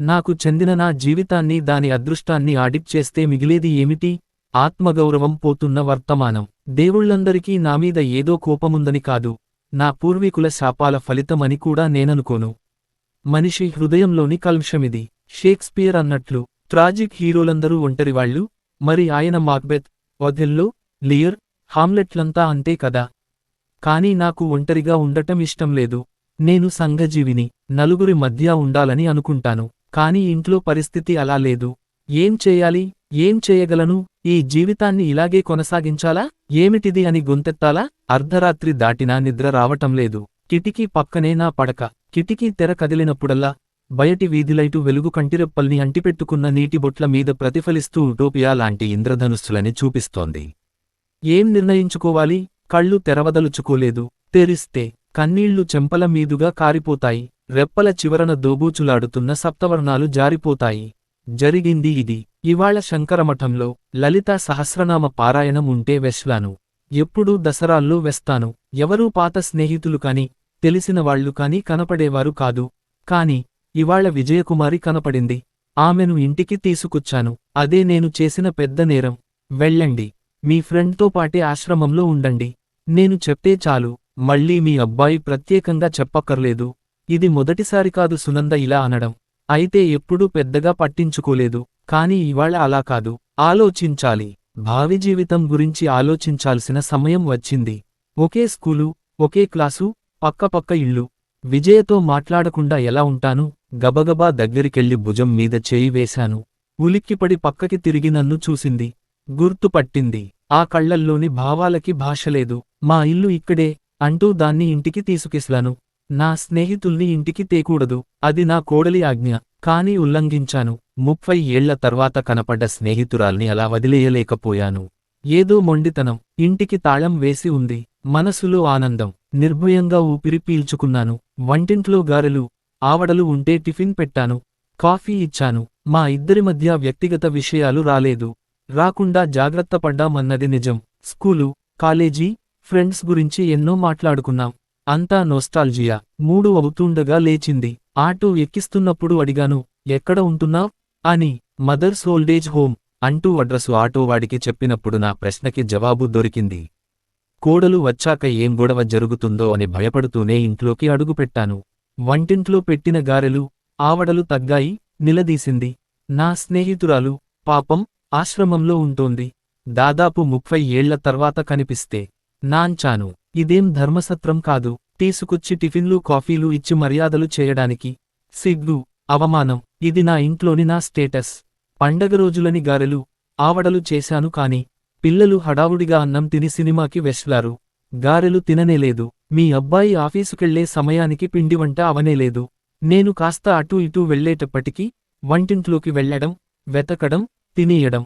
నాకు చెందిన నా జీవితాన్ని దాని అదృష్టాన్ని ఆడిట్ చేస్తే మిగిలేది ఏమిటి? ఆత్మగౌరవం పోతున్న వర్తమానం. దేవుళ్ళందరికీ నామీద ఏదో కోపముందని కాదు. నా పూర్వీకుల శాపాల ఫలితమని కూడా నేననుకోను. మనిషి హృదయంలోని కల్షమిది షేక్స్పియర్ అన్నట్లు ట్రాజిక్ హీరోలందరూ ఒంటరివాళ్ళు మరి ఆయన మాక్బెత్ ఒథెల్లో లియర్ హామ్లెట్లంతా అంతే కదా? కానీ నాకు ఒంటరిగా ఉండటం ఇష్టం లేదు. నేను సంఘజీవిని నలుగురి మధ్య ఉండాలని అనుకుంటాను. కాని ఇంట్లో పరిస్థితి అలా లేదు. ఏం చేయాలి? ఏం చేయగలను? ఈ జీవితాన్ని ఇలాగే కొనసాగించాలా? ఏమిటిది అని గొంతెత్తాలా? అర్ధరాత్రి దాటినా నిద్ర రావటం లేదు. కిటికీ పక్కనే నా పడక. కిటికీ తెర కదిలినప్పుడల్లా బయటి వీధిలైటు వెలుగు కంటిరెప్పల్ని అంటిపెట్టుకున్న నీటి బొట్ల మీద ప్రతిఫలిస్తూ ఉటోపియా లాంటి ఇంద్రధనుస్సులని చూపిస్తోంది. ఏం నిర్ణయించుకోవాలి? కళ్ళు తెరవదలుచుకోలేదు. తెరిస్తే కన్నీళ్ళు చెంపల మీదుగా కారిపోతాయి. రెప్పల చివరన దోబూచులాడుతున్న సప్తవర్ణాలు జారిపోతాయి. జరిగింది ఇది. ఇవాళ శంకరమఠంలో లలిత సహస్రనామ పారాయణం ఉంటే వెశ్లాను ఎప్పుడూ దసరాల్లో వెస్తాను. ఎవరూ పాత స్నేహితులు కాని తెలిసిన వాళ్ళు కాని కనపడేవారు కాదు. కాని ఇవాళ విజయకుమారి కనపడింది. ఆమెను ఇంటికి తీసుకొచ్చాను. అదే నేను చేసిన పెద్ద నేరం. వెళ్ళండి. మీ ఫ్రెండ్తో పాటే ఆశ్రమంలో ఉండండి. నేను చెప్తే చాలు. మళ్ళీ మీ అబ్బాయి ప్రత్యేకంగా చెప్పక్కర్లేదు. ఇది మొదటిసారి కాదు సునంద ఇలా అనడం. అయితే ఎప్పుడూ పెద్దగా పట్టించుకోలేదు. కాని ఇవాళ అలా కాదు. ఆలోచించాలి. భావి జీవితం గురించి ఆలోచించాల్సిన సమయం వచ్చింది. ఒకే స్కూలు ఒకే క్లాసు పక్కపక్క ఇళ్ళు విజయతో మాట్లాడకుండా ఎలా ఉంటాను? గబగబా దగ్గరికెళ్ళి భుజం మీద చేయి వేశాను. ఉలిక్కిపడి పక్కకి తిరిగి నన్ను చూసింది. గుర్తుపట్టింది. ఆ కళ్ళల్లోని భావాలకి భాషలేదు. మా ఇల్లు ఇక్కడే అంటూ దాన్ని ఇంటికి తీసుకెస్లాను నా స్నేహితుల్ని ఇంటికి తేకూడదు అది నా కోడలి ఆజ్ఞ. కాని ఉల్లంఘించాను. ముప్పై ఏళ్ళ తర్వాత కనపడ్డ స్నేహితురాల్ని అలా వదిలేయలేకపోయాను. ఏదో మొండితనం. ఇంటికి తాళం వేసి ఉంది. మనసులో ఆనందం. నిర్భయంగా ఊపిరి పీల్చుకున్నాను. వంటింట్లో గారెలు ఆవడలు ఉంటే టిఫిన్ పెట్టాను. కాఫీ ఇచ్చాను. మా ఇద్దరి మధ్య వ్యక్తిగత విషయాలు రాలేదు. రాకుండా జాగ్రత్త పడ్డామన్నది నిజం. స్కూలు కాలేజీ ఫ్రెండ్స్ గురించి ఎన్నో మాట్లాడుకున్నాం. అంతా నోస్టాల్జియా. మూడు అవుతుండగా లేచింది. ఆటో ఎక్కిస్తున్నప్పుడు అడిగాను ఎక్కడ ఉంటున్నావ్? అని మదర్స్ ఓల్డేజ్ హోమ్ అంటూ అడ్రసు ఆటోవాడికి చెప్పినప్పుడు నా ప్రశ్నకి జవాబు దొరికింది. కోడలు వచ్చాక ఏం గొడవ జరుగుతుందో అని భయపడుతూనే ఇంట్లోకి అడుగుపెట్టాను. వంటింట్లో పెట్టిన గారెలు ఆవడలు తగ్గాయి నిలదీసింది. నా స్నేహితురాలు పాపం ఆశ్రమంలో ఉంటోంది. దాదాపు ముప్పై ఏళ్ళ తర్వాత కనిపిస్తే నాంచాను. ఇదేం ధర్మసత్రం కాదు. తీసుకొచ్చి టిఫిన్లు కాఫీలు ఇచ్చి మర్యాదలు చేయడానికి. సిగ్గు అవమానం. ఇది నా ఇంట్లోని నా స్టేటస్. పండగ రోజులని గారెలు ఆవడలు చేశాను కాని పిల్లలు హడావుడిగా అన్నం తిని సినిమాకి వెస్లారు. గారెలు తిననేలేదు మీ అబ్బాయి ఆఫీసుకెళ్ళే సమయానికి పిండి వంట అవనేలేదు నేను కాస్త అటూ ఇటూ వెళ్ళేటప్పటికీ వంటింట్లోకి వెళ్ళడం వెతకడం తినేయడం.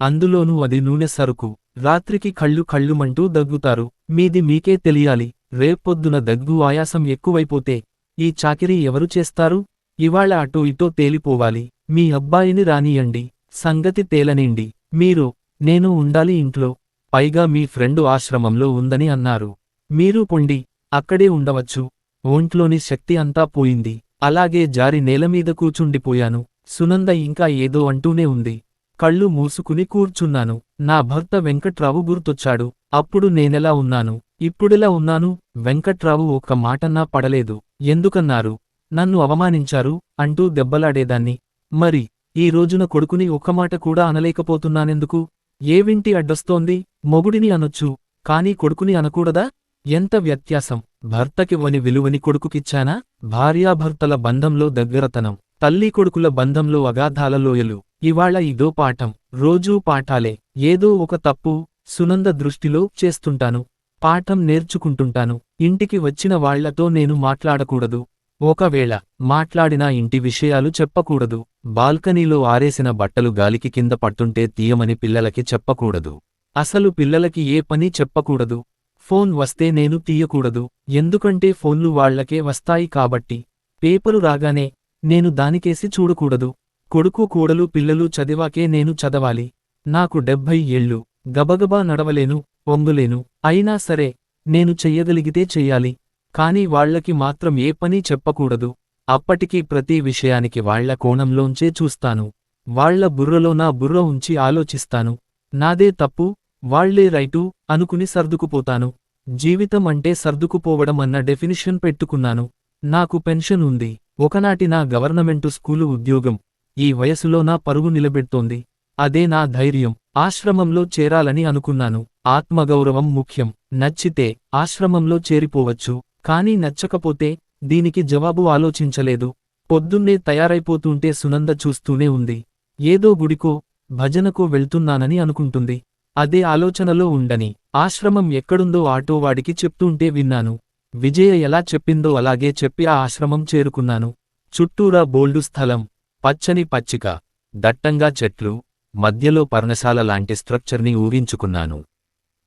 అందులోనూ అది నూనె సరుకు. రాత్రికి కళ్ళు కళ్ళుమంటూ దగ్గుతారు. మీది మీకే తెలియాలి. రేపొద్దున దగ్గు ఆయాసం ఎక్కువైపోతే ఈ చాకిరీ ఎవరు చేస్తారు? ఇవాళ అటో ఇటో తేలిపోవాలి. మీ అబ్బాయిని రానియండి. సంగతి తేలనిండి. మీరు నేను ఉండాలి ఇంట్లో. పైగా మీ ఫ్రెండు ఆశ్రమంలో ఉందని అన్నారు. మీరు పొండి. అక్కడే ఉండవచ్చు. ఒంట్లోని శక్తి అంతా పోయింది. అలాగే జారి నేలమీద కూచుండిపోయాను సునంద ఇంకా ఏదో అంటూనే ఉంది. కళ్ళు మూసుకుని కూర్చున్నాను. నా భర్త వెంకట్రావు గుర్తొచ్చాడు. అప్పుడు నేనెలా ఉన్నాను? ఇప్పుడెలా ఉన్నాను? వెంకట్రావు ఒక్క మాటన్నా పడలేదు. ఎందుకన్నారు? నన్ను అవమానించారు? అంటూ దెబ్బలాడేదాన్ని. మరి ఈ రోజున కొడుకుని ఒక్క మాట కూడా అనలేకపోతున్నానెందుకు? ఏవింటి అడ్డొస్తోంది? మొగుడిని అనొచ్చు. కాని కొడుకుని అనకూడదా? ఎంత వ్యత్యాసం. భర్తకివ్వని విలువని కొడుకుకిచ్చానా? భార్యాభర్తల బంధంలో దగ్గరతనం. తల్లి కొడుకుల బంధంలో అగాధాల లోయలు. ఇవాళ ఇదో పాఠం. రోజూ పాఠాలే. ఏదో ఒక తప్పు సునంద దృష్టిలో చేస్తుంటాను. పాఠం నేర్చుకుంటుంటాను. ఇంటికి వచ్చిన వాళ్ళతో నేను మాట్లాడకూడదు. ఒకవేళ మాట్లాడినా ఇంటి విషయాలు చెప్పకూడదు. బాల్కనీలో ఆరేసిన బట్టలు గాలికి కింద పట్టుంటే తీయమని పిల్లలకి చెప్పకూడదు. అసలు పిల్లలకి ఏ పని చెప్పకూడదు. ఫోన్ వస్తే నేను తీయకూడదు. ఎందుకంటే ఫోన్లు వాళ్ళకే వస్తాయి కాబట్టి. పేపరు రాగానే నేను దానికేసి చూడకూడదు. కొడుకు కూడలు పిల్లలు చదివాకే నేను చదవాలి. నాకు డెబ్భై ఏళ్ళు. గబగబా నడవలేను వంగులేను అయినా సరే నేను చెయ్యగలిగితే చెయ్యాలి. కాని వాళ్ళకి మాత్రం ఏ పని చెప్పకూడదు. అప్పటికీ ప్రతి విషయానికి వాళ్ళ కోణంలోంచే చూస్తాను. వాళ్ళ బుర్రలో నా బుర్ర ఉంచి ఆలోచిస్తాను. నాదే తప్పు వాళ్ళే రైటు అనుకుని సర్దుకుపోతాను. జీవితం అంటే సర్దుకుపోవడం అన్న డెఫినిషన్ పెట్టుకున్నాను. నాకు పెన్షన్ ఉంది. ఒకనాటి నా గవర్నమెంటు స్కూలు ఉద్యోగం. ఈ వయసులో నా పరుగు నిలబెడుతోంది. అదే నా ధైర్యం. ఆశ్రమంలో చేరాలని అనుకున్నాను. ఆత్మగౌరవం ముఖ్యం. నచ్చితే ఆశ్రమంలో చేరిపోవచ్చు. కానీ నచ్చకపోతే దీనికి జవాబు ఆలోచించలేదు. పొద్దున్నే తయారైపోతుంటే సునంద చూస్తూనే ఉంది. ఏదో గుడికో భజనకో వెళ్తున్నానని అనుకుంటుంది. అదే ఆలోచనలో ఉండని. ఆశ్రమం ఎక్కడుందో ఆటోవాడికి చెప్తుంటే విన్నాను. విజయ ఎలా చెప్పిందో అలాగే చెప్పి ఆ ఆశ్రమం చేరుకున్నాను. చుట్టూరా బోల్డు స్థలం పచ్చని పచ్చిక దట్టంగా చెట్లు మధ్యలో పర్ణశాల లాంటి స్ట్రక్చర్ని ఊహించుకున్నాను.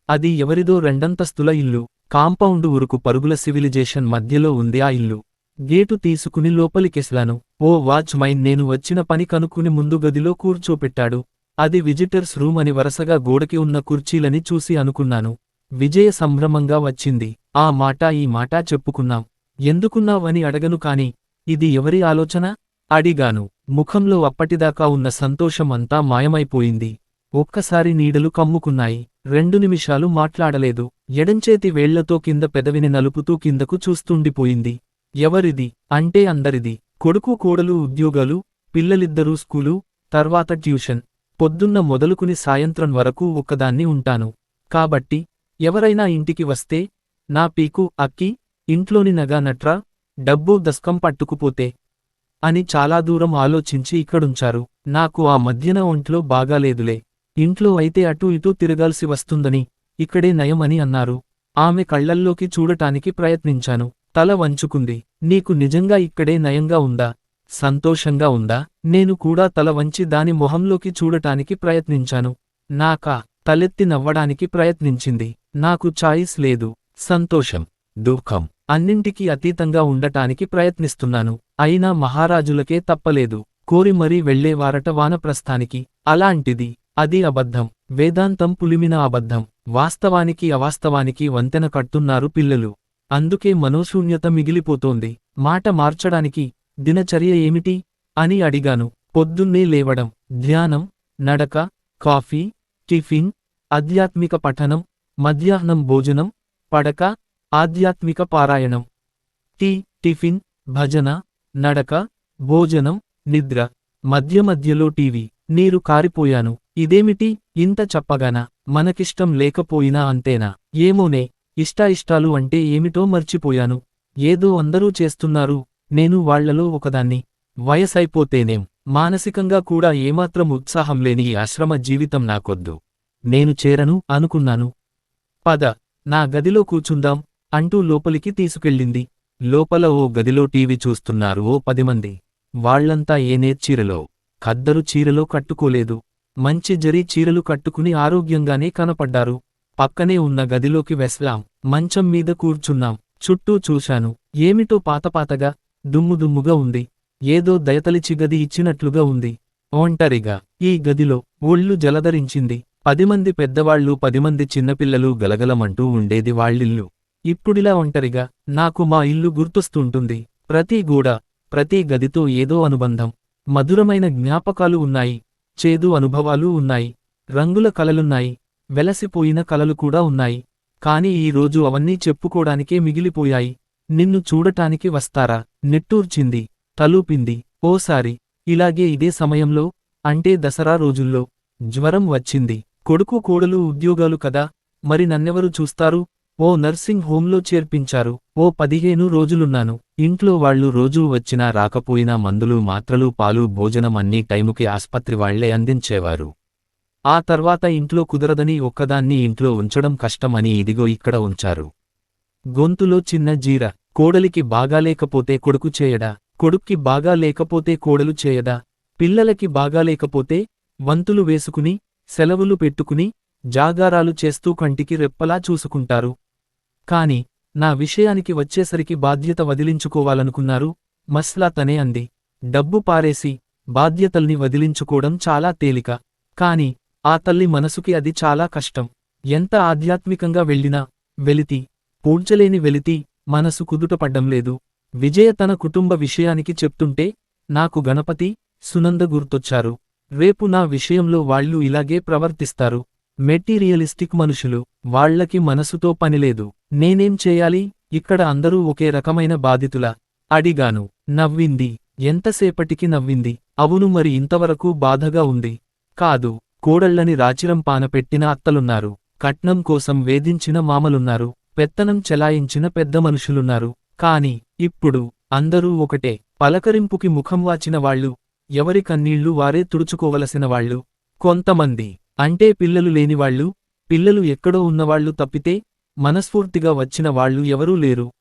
అది ఎవరిదో రెండంతస్తుల ఇల్లు కాంపౌండు ఉరుకు పరుగుల సివిలిజేషన్ మధ్యలో ఉంది ఆ ఇల్లు. గేటు తీసుకుని లోపలికెసలాను ఓ వాచ్ మైన్ నేను వచ్చిన పని కనుక్కుని ముందు గదిలో కూర్చోపెట్టాడు. అది విజిటర్స్ రూమ్ అని వరసగా గోడకి ఉన్న కుర్చీలని చూసి అనుకున్నాను. విజయ సంభ్రమంగా వచ్చింది. ఆ మాట ఈ మాట చెప్పుకున్నాం. ఎందుకున్నావని అడగను కాని ఇది ఎవరి ఆలోచన? అడిగాను. ముఖంలో అప్పటిదాకా ఉన్న సంతోషం అంతా మాయమైపోయింది. ఒక్కసారి నీడలు కమ్ముకున్నాయి. రెండు నిమిషాలు మాట్లాడలేదు. ఎడంచేతి వేళ్ళతో కింద పెదవిని నలుపుతూ కిందకు చూస్తుండిపోయింది. ఎవరిది? అంటే అందరిది. కొడుకు కోడలు ఉద్యోగాలు పిల్లలిద్దరూ స్కూలు తర్వాత ట్యూషన్. పొద్దున్న మొదలుకుని సాయంత్రం వరకు ఒక్కదాన్ని ఉంటాను. కాబట్టి ఎవరైనా ఇంటికి వస్తే నా పీకు అక్కి ఇంట్లోని నగా నట్రా డబ్బు దస్కం పట్టుకుపోతే అని చాలా దూరం ఆలోచించి ఇక్కడుంచారు. నాకు ఆ మధ్యన ఒంట్లో బాగాలేదులే ఇంట్లో అయితే అటూ ఇటూ తిరగాల్సి వస్తుందని ఇక్కడే నయమని అన్నారు. ఆమె కళ్ళల్లోకి చూడటానికి ప్రయత్నించాను. తల వంచుకుంది. నీకు నిజంగా ఇక్కడే నయంగా ఉందా? సంతోషంగా ఉందా? నేను కూడా తల వంచి దాని మొహంలోకి చూడటానికి ప్రయత్నించాను. నాకా తలెత్తి నవ్వడానికి ప్రయత్నించింది. నాకు చాయిస్ లేదు. సంతోషం దుఃఖం అన్నింటికీ అతీతంగా ఉండటానికి ప్రయత్నిస్తున్నాను. అయినా మహారాజులకే తప్పలేదు. కోరి మరీ వెళ్ళేవారట వానప్రస్థానికి. అలాంటిది. అది అబద్ధం. వేదాంతం పులిమిన అబద్ధం. వాస్తవానికి అవాస్తవానికి వంతెన కట్టున్నారు పిల్లలు. అందుకే మనోశూన్యత మిగిలిపోతోంది. మాట మార్చడానికి దినచర్య ఏమిటి? అని అడిగాను. పొద్దున్నే లేవడం ధ్యానం నడక కాఫీ టిఫిన్ ఆధ్యాత్మిక పఠనం మధ్యాహ్నం భోజనం పడక ఆధ్యాత్మిక పారాయణం. టీ టిఫిన్ భజన నడక భోజనం నిద్ర. మధ్య మధ్యలో టీవీ. నీరు కారిపోయాను. ఇదేమిటి? ఇంత చెప్పగానా? మనకిష్టం లేకపోయినా అంతేనా? ఏమోనే. ఇష్టాయిష్టాలు అంటే ఏమిటో మర్చిపోయాను. ఏదో అందరూ చేస్తున్నారు. నేను వాళ్ళలో ఒకదాన్ని. వయసైపోతేనేం? మానసికంగా కూడా ఏమాత్రం ఉత్సాహం లేని ఈ ఆశ్రమ జీవితం నాకొద్దు. నేను చేరను అనుకున్నాను. పద నా గదిలో కూర్చుందాం అంటూ లోపలికి తీసుకెళ్ళింది. లోపల ఓ గదిలో టీవీ చూస్తున్నారు ఓ పదిమంది వాళ్ళంతా ఏనే చీరలో ఖద్దరు చీరలో కట్టుకోలేదు. మంచి జరీ చీరలు కట్టుకుని ఆరోగ్యంగానే కనపడ్డారు. పక్కనే ఉన్న గదిలోకి వెస్లాం మంచం మీద కూర్చున్నాం. చుట్టూ చూశాను ఏమిటో పాతపాతగా దుమ్ముదుమ్ముగా ఉంది. ఏదో దయతలిచి గది ఇచ్చినట్లుగా ఉంది. ఒంటరిగా ఈ గదిలో ఒళ్ళు జలధరించింది. పదిమంది పెద్దవాళ్ళు పదిమంది చిన్నపిల్లలు గలగలమంటూ ఉండేది వాళ్ళిల్లు. ఇప్పుడిలా ఒంటరిగా నాకు మా ఇల్లు గుర్తొస్తుంటుంది. ప్రతి గూడ ప్రతి గదితో ఏదో అనుబంధం. మధురమైన జ్ఞాపకాలు ఉన్నాయి. చేదు అనుభవాలు ఉన్నాయి. రంగుల కలలున్నాయి. వెలసిపోయిన కలలు కూడా ఉన్నాయి. కాని ఈ రోజు అవన్నీ చెప్పుకోడానికే మిగిలిపోయాయి. నిన్ను చూడటానికి వస్తారా? నిట్టూర్చింది. తలూపింది. ఓసారి. ఇలాగే ఇదే సమయంలో అంటే దసరా రోజుల్లో జ్వరం వచ్చింది. కొడుకు కోడలు ఉద్యోగాలు కదా? మరి నన్నెవరు చూస్తారు? ఓ నర్సింగ్ హోంలో చేర్పించారు. ఓ పదిహేను రోజులున్నాను. ఇంట్లో వాళ్ళు రోజూ వచ్చినా రాకపోయినా మందులు మాత్రలు పాలు భోజనం అన్నీ టైముకి ఆస్పత్రి వాళ్ళే అందించేవారు. ఆ తర్వాత ఇంట్లో కుదరదని ఒక్కదాన్ని ఇంట్లో ఉంచడం కష్టమని ఇదిగో ఇక్కడ ఉంచారు. గొంతులో చిన్న జీర. కోడలికి బాగాలేకపోతే కొడుకు చేయడా? కొడుక్కి బాగా లేకపోతే కోడలు చేయదా? పిల్లలకి బాగాలేకపోతే వంతులు వేసుకుని సెలవులు పెట్టుకుని జాగారాలు చేస్తూ కంటికి రెప్పలా చూసుకుంటారు. కాని నా విషయానికి వచ్చేసరికి బాధ్యత వదిలించుకోవాలనుకున్నారు. మస్లా తనే అంది. డబ్బు పారేసి బాధ్యతల్ని వదిలించుకోవడం చాలా తేలిక. కాని ఆ తల్లి మనసుకి అది చాలా కష్టం. ఎంత ఆధ్యాత్మికంగా వెళ్ళినా వెలితి పూడ్చలేని వెలితి మనసు కుదుటపడ్డం లేదు. విజయ తన కుటుంబ విషయానికి చెప్తుంటే నాకు గణపతి సునంద గుర్తొచ్చారు. రేపు నా విషయంలో వాళ్ళు ఇలాగే ప్రవర్తిస్తారు. మెటీరియలిస్టిక్ మనుషులు వాళ్ళకి మనసుతో పనిలేదు నేనేం చేయాలి? ఇక్కడ అందరూ ఒకే రకమైన బాధితుల. అడిగాను. నవ్వింది. ఎంతసేపటికి నవ్వింది? అవును మరి ఇంతవరకు బాధగా ఉంది. కాదు. కోడళ్ళని రాచిరం పానపెట్టిన అత్తలున్నారు. కట్నం కోసం వేధించిన మామలున్నారు. పెత్తనం చెలాయించిన పెద్ద మనుషులున్నారు. కాని ఇప్పుడు అందరూ ఒకటే. పలకరింపుకి ముఖం వాచిన వాళ్ళు ఎవరి కన్నీళ్ళు వారే తుడుచుకోవలసిన వాళ్ళు? కొంతమంది. అంటే పిల్లలు లేనివాళ్ళు? పిల్లలు ఎక్కడో ఉన్నవాళ్ళు తప్పితే మనస్ఫూర్తిగా వచ్చిన వాళ్ళు ఎవరూ లేరు.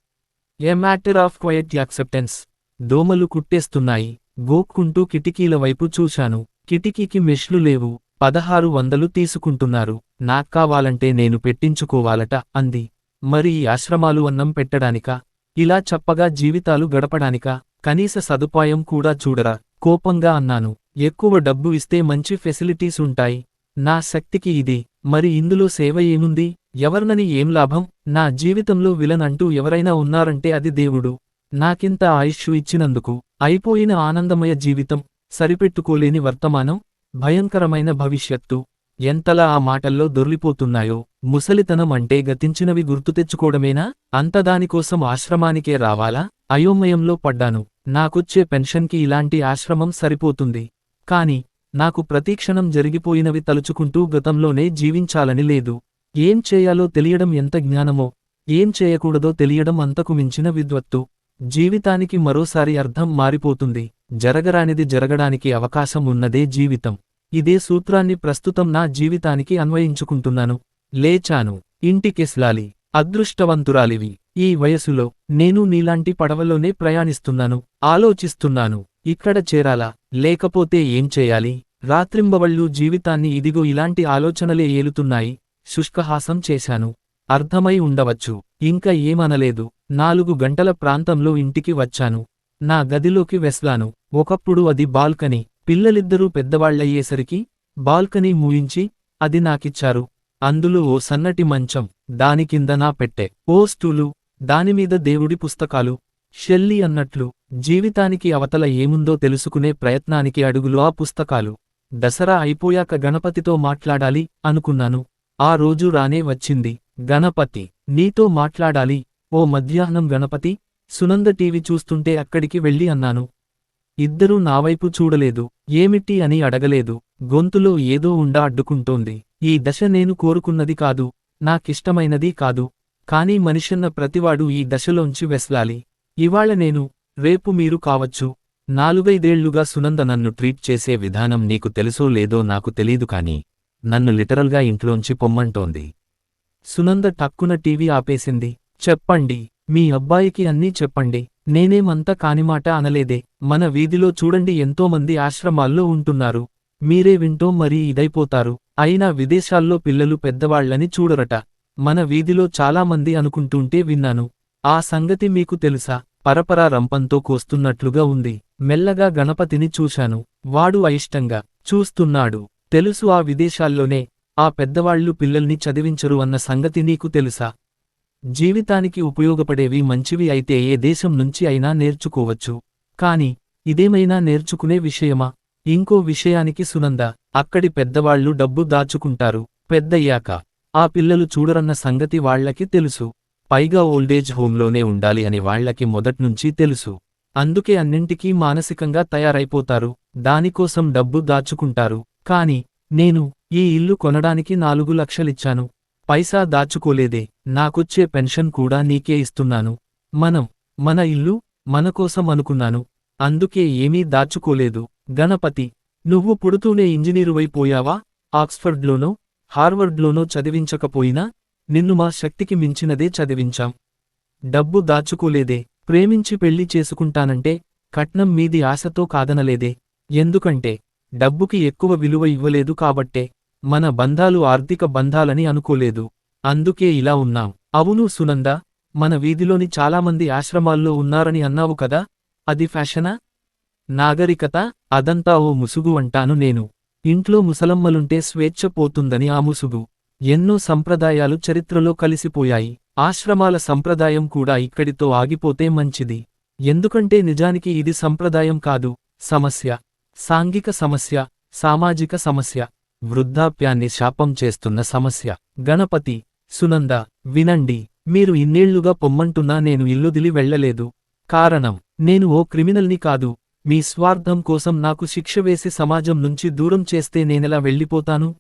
A matter of quiet acceptance. దోమలు కుట్టేస్తున్నాయి. గోక్కుంటూ కిటికీల వైపు చూశాను. కిటికీకి మెష్లు లేవు. పదహారు వందలు తీసుకుంటున్నారు. నాక్కావాలంటే నేను పెట్టించుకోవాలట అంది. మరి ఈ ఆశ్రమాలు అన్నం పెట్టడానికా? ఇలా చెప్పగా జీవితాలు గడపడానికా? కనీస సదుపాయం కూడా చూడరా? కోపంగా అన్నాను. ఎక్కువ డబ్బు ఇస్తే మంచి ఫెసిలిటీస్ ఉంటాయి. నా శక్తికి ఇది. మరి ఇందులో సేవ ఏముంది? ఎవర్నని ఏం లాభం? నా జీవితంలో విలన్ అంటూ ఎవరైనా ఉన్నారంటే అది దేవుడు. నాకింత ఆయుష్షు ఇచ్చినందుకు. అయిపోయిన ఆనందమయ జీవితం. సరిపెట్టుకోలేని వర్తమానం. భయంకరమైన భవిష్యత్తు. ఎంతలా ఆ మాటల్లో దొర్లిపోతున్నాయో. ముసలితనం అంటే గతించినవి గుర్తు తెచ్చుకోవడమేనా? అంతదానికోసం ఆశ్రమానికే రావాలా? అయోమయంలో పడ్డాను. నాకొచ్చే పెన్షన్కి ఇలాంటి ఆశ్రమం సరిపోతుంది. కాని నాకు ప్రతీక్షణం జరిగిపోయినవి తలుచుకుంటూ గతంలోనే జీవించాలని లేదు. ఏం చేయాలో తెలియడం ఎంత జ్ఞానమో ఏం చేయకూడదో తెలియడం అంతకు మించిన విద్వత్తు. జీవితానికి మరోసారి అర్థం మారిపోతుంది. జరగరానిది జరగడానికి అవకాశం ఉన్నదే జీవితం. ఇదే సూత్రాన్ని ప్రస్తుతం నా జీవితానికి అన్వయించుకుంటున్నాను. లేచాను. ఇంటికెస్లాలి అదృష్టవంతురాలివి. ఈ వయసులో నేను నీలాంటి పడవలోనే ప్రయాణిస్తున్నాను ఆలోచిస్తున్నాను ఇక్కడ చేరాలా లేకపోతే ఏం చేయాలి? రాత్రింబవళ్ళు జీవితాన్ని ఇదిగో ఇలాంటి ఆలోచనలే ఏలుతున్నాయి. శుష్కహాసం చేశాను. అర్థమై ఉండవచ్చు. ఇంకా ఏమనలేదు. నాలుగు గంటల ప్రాంతంలో ఇంటికి వచ్చాను. నా గదిలోకి వెస్లాను. ఒకప్పుడు అది బాల్కనీ. పిల్లలిద్దరూ పెద్దవాళ్ళయ్యేసరికి బాల్కనీ మూయించి అది నాకిచ్చారు. అందులో ఓ సన్నటి మంచం. దాని కింద నా పెట్టె. ఓ దానిమీద దేవుడి పుస్తకాలు. షెల్లీ అన్నట్లు జీవితానికి అవతల ఏముందో తెలుసుకునే ప్రయత్నానికి అడుగులు ఆ పుస్తకాలు. దసరా అయిపోయాక గణపతితో మాట్లాడాలి అనుకున్నాను. ఆ రోజు రానే వచ్చింది. గణపతి నీతో మాట్లాడాలి. ఓ మధ్యాహ్నం గణపతి సునంద టీవీ చూస్తుంటే అక్కడికి వెళ్ళి అన్నాను. ఇద్దరూ నావైపు చూడలేదు. ఏమిటి అని అడగలేదు. గొంతులో ఏదో ఉండా అడ్డుకుంటోంది. ఈ దశ నేను కోరుకున్నది కాదు. నాకిష్టమైనదీ కాదు. కానీ మనిషన్న ప్రతివాడు ఈ దశలోంచి వెసలాలి. ఇవాళ నేను రేపు మీరు కావచ్చు. నాలుగైదేళ్ళుగా సునంద నన్ను ట్రీట్ చేసే విధానం నీకు తెలుసో లేదో నాకు తెలీదు కాని నన్ను లిటరల్గా ఇంట్లోంచి పొమ్మంటోంది. సునంద టక్కున టీవీ ఆపేసింది. చెప్పండి మీ అబ్బాయికి అన్నీ చెప్పండి. నేనేమంత కానిమాట అనలేదే. మన వీధిలో చూడండి ఎంతోమంది ఆశ్రమాల్లో ఉంటున్నారు. మీరే వింటో మరీ ఇదైపోతారు. అయినా విదేశాల్లో పిల్లలు పెద్దవాళ్ళని చూడరట. మన వీధిలో చాలామంది అనుకుంటుంటే విన్నాను. ఆ సంగతి మీకు తెలుసా? పరపరా రంపంతో కోస్తున్నట్లుగా ఉంది. మెల్లగా గణపతిని చూశాను. వాడు అయిష్టంగా చూస్తున్నాడు. తెలుసు ఆ విదేశాల్లోనే ఆ పెద్దవాళ్ళు పిల్లల్ని చదివించరు అన్న సంగతి నీకు తెలుసా? జీవితానికి ఉపయోగపడేవి మంచివి అయితే ఏ దేశం నుంచి అయినా నేర్చుకోవచ్చు. కాని ఇదేమైనా నేర్చుకునే విషయమా? ఇంకో విషయానికి సునంద అక్కడి పెద్దవాళ్ళు డబ్బు దాచుకుంటారు. పెద్దయ్యాక ఆ పిల్లలు చూడరన్న సంగతి వాళ్ళకి తెలుసు. పైగా ఓల్డేజ్ హోంలోనే ఉండాలి అని వాళ్ళకి మొదట్నుంచీ తెలుసు. అందుకే అన్నింటికీ మానసికంగా తయారైపోతారు. దానికోసం డబ్బు దాచుకుంటారు. కాని నేను ఈ ఇల్లు కొనడానికి నాలుగు లక్షలిచ్చాను. పైసా దాచుకోలేదే నాకొచ్చే పెన్షన్ కూడా నీకే ఇస్తున్నాను. మనం మన ఇల్లు మనకోసం అనుకున్నాను. అందుకే ఏమీ దాచుకోలేదు. గణపతి నువ్వు పుడుతూనే ఇంజనీరువైపోయావా ఆక్స్ఫర్డ్లోనో హార్వర్డ్లోనో చదివించకపోయినా నిన్ను మా శక్తికి మించినదే చదివించాం. డబ్బు దాచుకోలేదే ప్రేమించి పెళ్ళి చేసుకుంటానంటే కట్నం మీది ఆశతో కాదనలేదే. ఎందుకంటే డబ్బుకి ఎక్కువ విలువ ఇవ్వలేదు కాబట్టే మన బంధాలు ఆర్థిక బంధాలని అనుకోలేదు. అందుకే ఇలా ఉన్నాం. అవును సునంద మన వీధిలోని చాలామంది ఆశ్రమాల్లో ఉన్నారని అన్నావు కదా? అది ఫ్యాషనా? నాగరికత అదంతా ఓ ముసుగు అంటాను నేను. ఇంట్లో ముసలమ్మలుంటే స్వేచ్ఛ పోతుందని ఆ ముసుగు. ఎన్నో సంప్రదాయాలు చరిత్రలో కలిసిపోయాయి. ఆశ్రమాల సంప్రదాయం కూడా ఇక్కడితో ఆగిపోతే మంచిది. ఎందుకంటే నిజానికి ఇది సంప్రదాయం కాదు. సమస్య. సాంఘిక సమస్య. సామాజిక సమస్య. వృద్ధాప్యాన్ని శాపం చేస్తున్న సమస్య. గణపతి. సునంద. వినండి. మీరు ఇన్నేళ్ళుగా పొమ్మంటున్నా నేను ఇల్లుదిలి వెళ్ళలేదు. కారణం. నేను ఓ క్రిమినల్ని కాదు. మీ స్వార్థం కోసం నాకు శిక్ష వేసి సమాజం నుంచి దూరం చేస్తే నేనెలా వెళ్ళిపోతాను?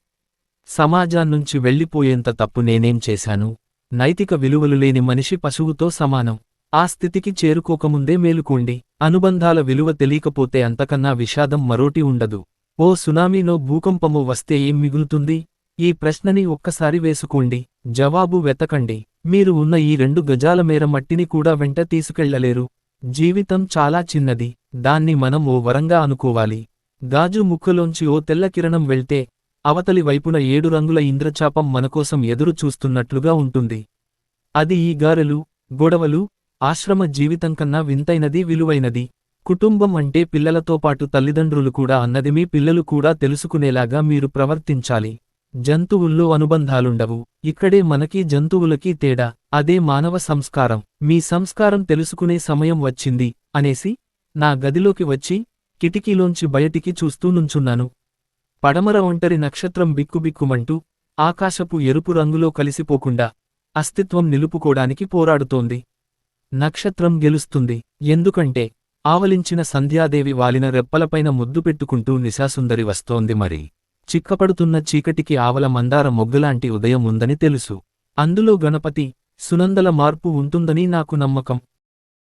సమాజాన్నుంచి వెళ్ళిపోయేంత తప్పు నేనేం చేశాను? నైతిక విలువలు లేని మనిషి పశువుతో సమానం. ఆ స్థితికి చేరుకోకముందే మేలుకోండి. అనుబంధాల విలువ తెలియకపోతే అంతకన్నా విషాదం మరోటి ఉండదు. ఓ సునామీనో భూకంపము వస్తే ఏం మిగులుతుంది? ఈ ప్రశ్నని ఒక్కసారి వేసుకోండి. జవాబు వెతకండి. మీరు ఉన్న ఈ రెండు గజాల మేర మట్టిని కూడా వెంట తీసుకెళ్ళలేరు. జీవితం చాలా చిన్నది. దాన్ని మనం ఓ వరంగా అనుకోవాలి. గాజు ముక్కలోంచి ఓ తెల్ల కిరణం వెళ్తే అవతలి వైపున ఏడు రంగుల ఇంద్రచాపం మనకోసం ఎదురు చూస్తున్నట్లుగా ఉంటుంది. అది ఈ గారెలు గొడవలు ఆశ్రమ జీవితం కన్నా వింతైనది విలువైనది. కుటుంబం అంటే పిల్లలతో పాటు తల్లిదండ్రులు కూడా అన్నది మీ పిల్లలు కూడా తెలుసుకునేలాగా మీరు ప్రవర్తించాలి. జంతువుల్లో అనుబంధాలుండవు. ఇక్కడే మనకి జంతువులకి తేడా. అదే మానవ సంస్కారం. మీ సంస్కారం తెలుసుకునే సమయం వచ్చింది. అనేసి నా గదిలోకి వచ్చి కిటికీలోంచి బయటికి చూస్తూ నుంచున్నాను. పడమర ఒంటరి నక్షత్రం బిక్కుబిక్కుమంటూ ఆకాశపు ఎరుపు రంగులో కలిసిపోకుండా అస్తిత్వం నిలుపుకోడానికి పోరాడుతోంది. నక్షత్రం గెలుస్తుంది. ఎందుకంటే ఆవలించిన సంధ్యాదేవి వాలిన రెప్పలపైన ముద్దు పెట్టుకుంటూ నిశాసుందరి వస్తోంది మరి. చిక్కపడుతున్న చీకటికి ఆవల మందార మొగ్గలాంటి ఉదయం ఉందని తెలుసు. అందులో గణపతి సునందల మార్పు ఉంటుందని నాకు నమ్మకం.